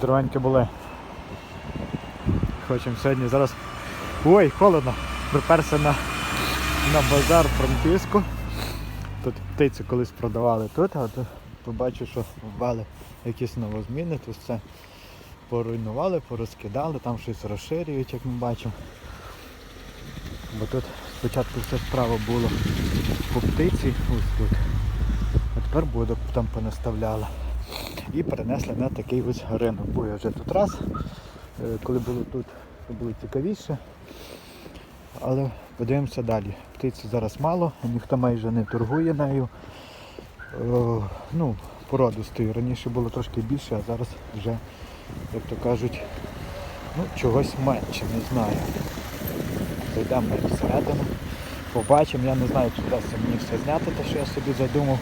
Дровеньки були. Хочемо сьогодні зараз. Ой, холодно! Приперся на, на базар Франківську. Тут птицю колись продавали тут, а тут побачив, що ввели якісь новозміни, тут все поруйнували, порозкидали, там щось розширюють, як ми бачимо. Бо тут спочатку все справа було по птиці, ось тут. А тепер будок там понаставляли. І перенесли на такий ось ринок. Був я вже тут раз. Е, Коли було тут, то було цікавіше. Але подивимося далі. Птиці зараз мало, ніхто майже не торгує нею. Е, Ну, породистою. Раніше було трошки більше, а зараз вже, як то кажуть, ну, чогось менше, не знаю. Зайдемо всередину, побачимо. Я не знаю, чи вдасться мені все зняти, те, що я собі задумав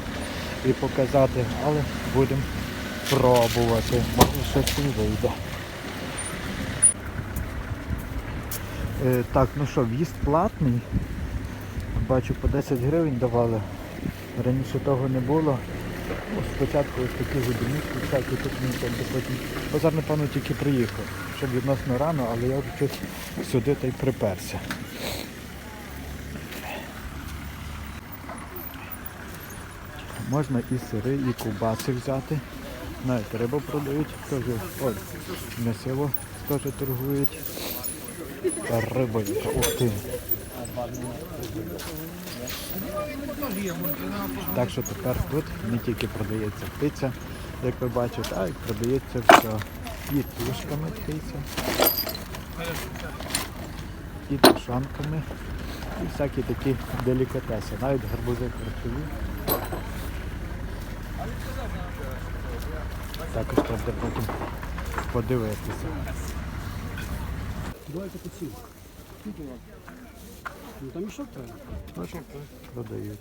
і показати, але будемо пробувати. Може щось і вийде. Е, так, ну що, в'їзд платний. Бачу, по 10 гривень давали. Раніше того не було. Ну, Спочатку ось такі годиннички, всякі тут мені там потім. Базар, напевно, тільки приїхав. Щоб відносно рано, але я вже щось сюди та й приперся. Можна і сири, і ковбаси взяти. Навіть рибу продають, теж от, м'ясиво теж торгують. Та риба яка, ух ти. Так що тепер тут не тільки продається птиця, як ви бачите, а й продається все. І тушками птиця, і тушанками, і всякі такі делікатеси, навіть гарбузи харчові. Також треба потім подивитися. Давайте по ціну. Скільки вам? Ну там мішок треба. Продають.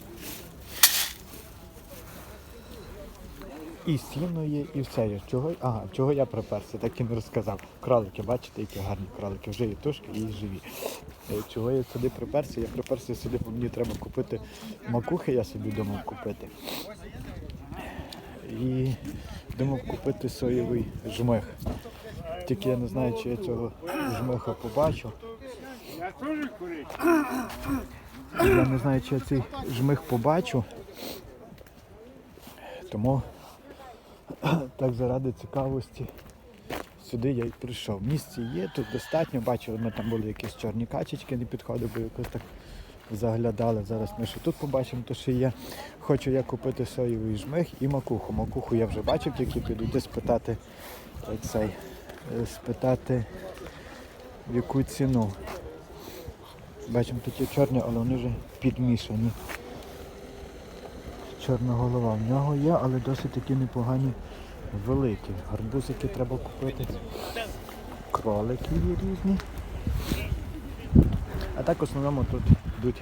І сіно є, і все є. Чого, ага, чого я приперся, так і не розказав. Кролики, бачите, які гарні кролики. Вже і тушки, і живі. Е, Чого я сюди приперся? Я приперся сюди, бо мені треба купити макухи, я собі думав купити. І думав купити соєвий жмих. Тільки я не знаю, чи я цього жмиха побачу. Я не знаю, чи я цей жмих побачу. Тому так заради цікавості сюди я й прийшов. Місце є, тут достатньо. Бачив, ми там були якісь чорні качечки, не підходив, бо якось так заглядали. Зараз ми ще тут побачимо, то що є. Хочу я купити соєвий жмих і макуху. Макуху я вже бачив, тільки піду йти спитати цей, е, спитати в яку ціну. Бачимо, тут є чорні, але вони вже підмішані. Чорна голова в нього є, але досить такі непогані великі. Гарбузики треба купити. Кролики є різні. А так в основному тут йдуть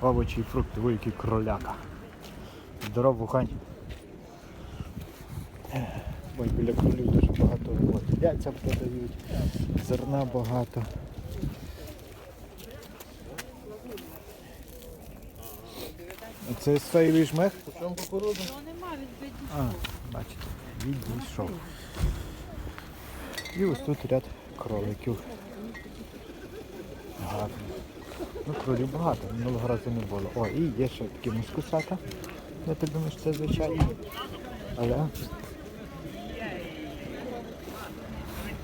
овочі і фрукти, ой, який кроляка. Здоров, вухань. Ой, біля кролів дуже багато роботи. Яйця продають, зерна багато. Це соєвий жмех? Ну нема. А, бачите, відійшов. І ось тут ряд кроликів. Гарно. Ну, кролів багато, минулого разу не було. О, і є ще такі мускусата. Я так думаю, що це звичайно. Але.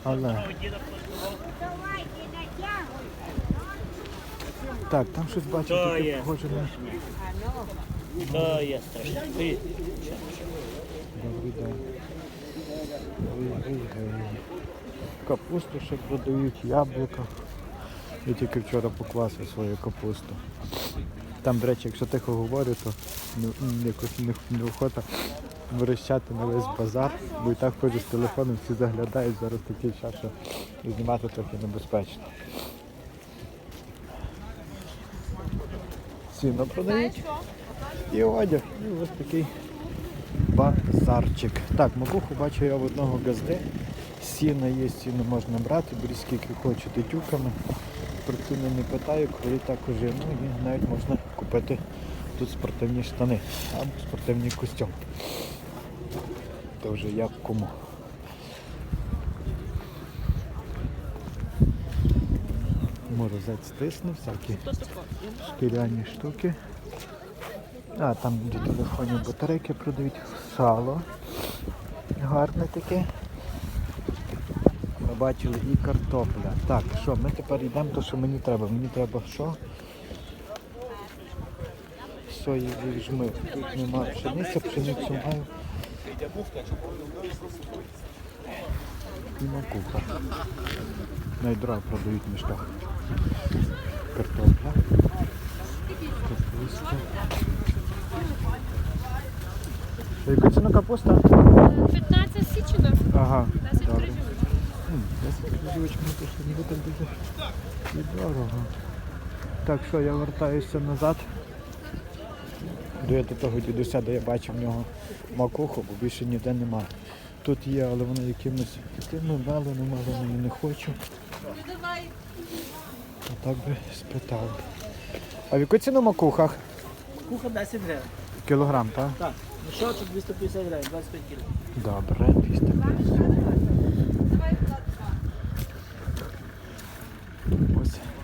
Але. Так, там щось бачу, таке похоже на. Є страшно. Привіт. Добрий день. Капусту ще продають, яблука. Я тільки вчора поквасив свою капусту. Там, до речі, якщо тихо говорю, то ну, якось не- неохота вирощати на весь базар, бо і так ходжу з телефоном, всі заглядають, зараз такий час, що знімати трохи небезпечно. Сіно продають. І одяг. І ось такий базарчик. Так, макуху бачу я в одного газди. Сіна є, сіно можна брати, беріть скільки хочете тюками про ціни не питаю, коли також ну і навіть можна купити тут спортивні штани або спортивний костюм. Це вже як кому. Морозець стиснув, всякі шкіряні штуки. А, там де телефоні батарейки продають, сало гарне таке. Ми бачили і картопля. Так, що, ми тепер йдемо, то що мені треба. Мені треба що? Соєвий жмих. Тут нема пшениці, пшеницю маю. І макуха. Найдров продають в мішках. Картопля. Капуста. Яка ціна капуста? 15 січено. Ага, 10 добре. Гривень. М, 10 гривень, то що ніби так дуже і дорого. Так що я вертаюся назад. До я до того дідуся, де я бачив в нього макуху, бо більше ніде нема. Тут є, але воно якимось такими валеним, але я не хочу. А так би спитав. А в яку ціну макуха? 10 гривень. Кілограм, так? Так. Ну Мішочок 250 гривень, 25 кг. Добре, 250.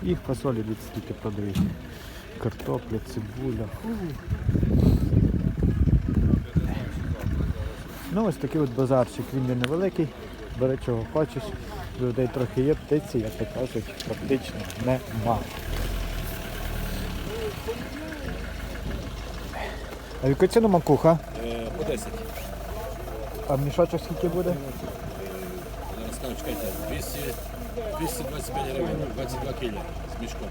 Їх фасолі від скільки продають. Картопля, цибуля. Фу. Ну ось такий от базарчик, він не невеликий, бери чого хочеш. Людей трохи є, птиці, як то кажуть, практично нема. А яку ціну макуха? По 10. А мішочок скільки буде? Зараз скажу, чекайте, 200, 225 гривень, 22 кілі з мішком.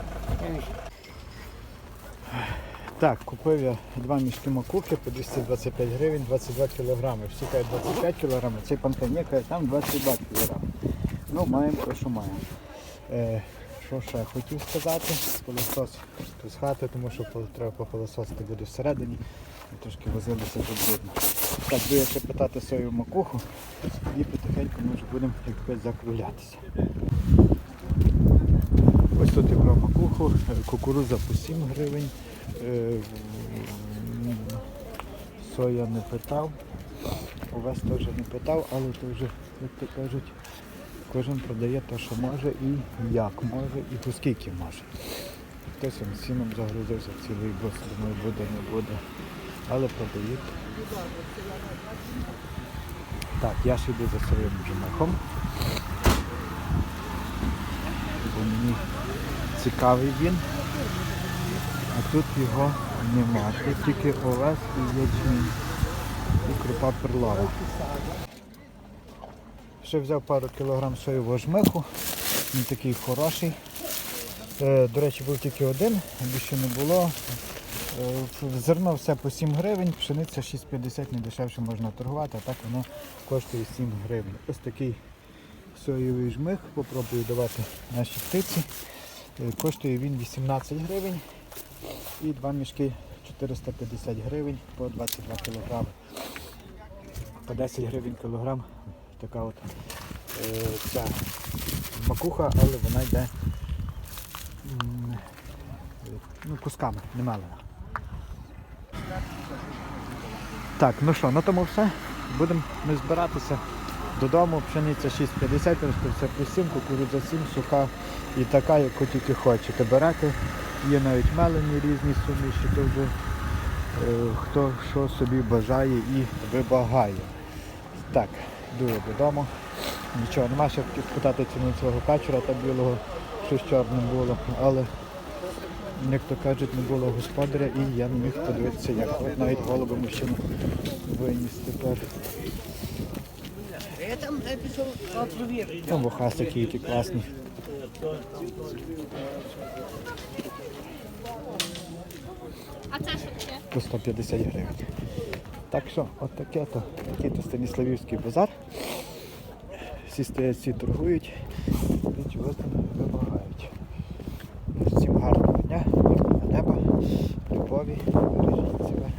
Так, купив я два мішки макухи по 225 гривень, 22 кілограми. Всі кажуть 25 кілограмів, цей пантані каже, там 22 кілограми. Ну, маємо те, що маємо. Е, що ще хотів сказати? Пилосос з хати, тому що треба попилососити буде всередині. Ми трошки возилися вже брудно. Так, буду я ще питати свою макуху і потихеньку ми вже будемо якось закруглятися. Ось тут я брав макуху, кукурудза по 7 гривень. Е, Соя не питав, овес теж не питав, але то вже, як то кажуть, кожен продає те, що може і як може, і оскільки може. Хтось сіном загрузився цілий бос, думаю, буде, не буде. Але продають. Так, я ще йду за своїм жмахом. Бо мені цікавий він. А тут його нема. Тут тільки овес і ячмінь. І крупа перлова. Ще взяв пару кілограм соєвого жмиху. Він такий хороший. Е, До речі, був тільки один, більше не було. Е, Зерно все по 7 гривень, пшениця 6,50 не дешевше можна торгувати, а так воно коштує 7 гривень. Ось такий соєвий жмих, попробую давати нашій птиці. Е, Коштує він 18 гривень і два мішки 450 гривень по 22 кілограми. По 10 гривень кілограм така от е, ця макуха, але вона йде ну, кусками, не Так, ну що, на тому все. Будемо ми збиратися додому. Пшениця 6,50, просто все по 7, кукурудза 7, суха і така, яку тільки хочете. Берете. Є навіть мелені різні суміші, то вже е, хто що собі бажає і вибагає. Так, я додому. Нічого, нема ще спитати ціну цього качура та білого, що з чорним було, але як то кажуть, не було господаря і я не міг подивитися, як от навіть голуби мужчина виніс тепер. Там провірити. Там які класні. А це що таке? по 150 гривень. Так що, от таке то, такий то Станіславівський базар. Всі стоять, всі торгують і чогось там вимагають. Любові, бережіть себе.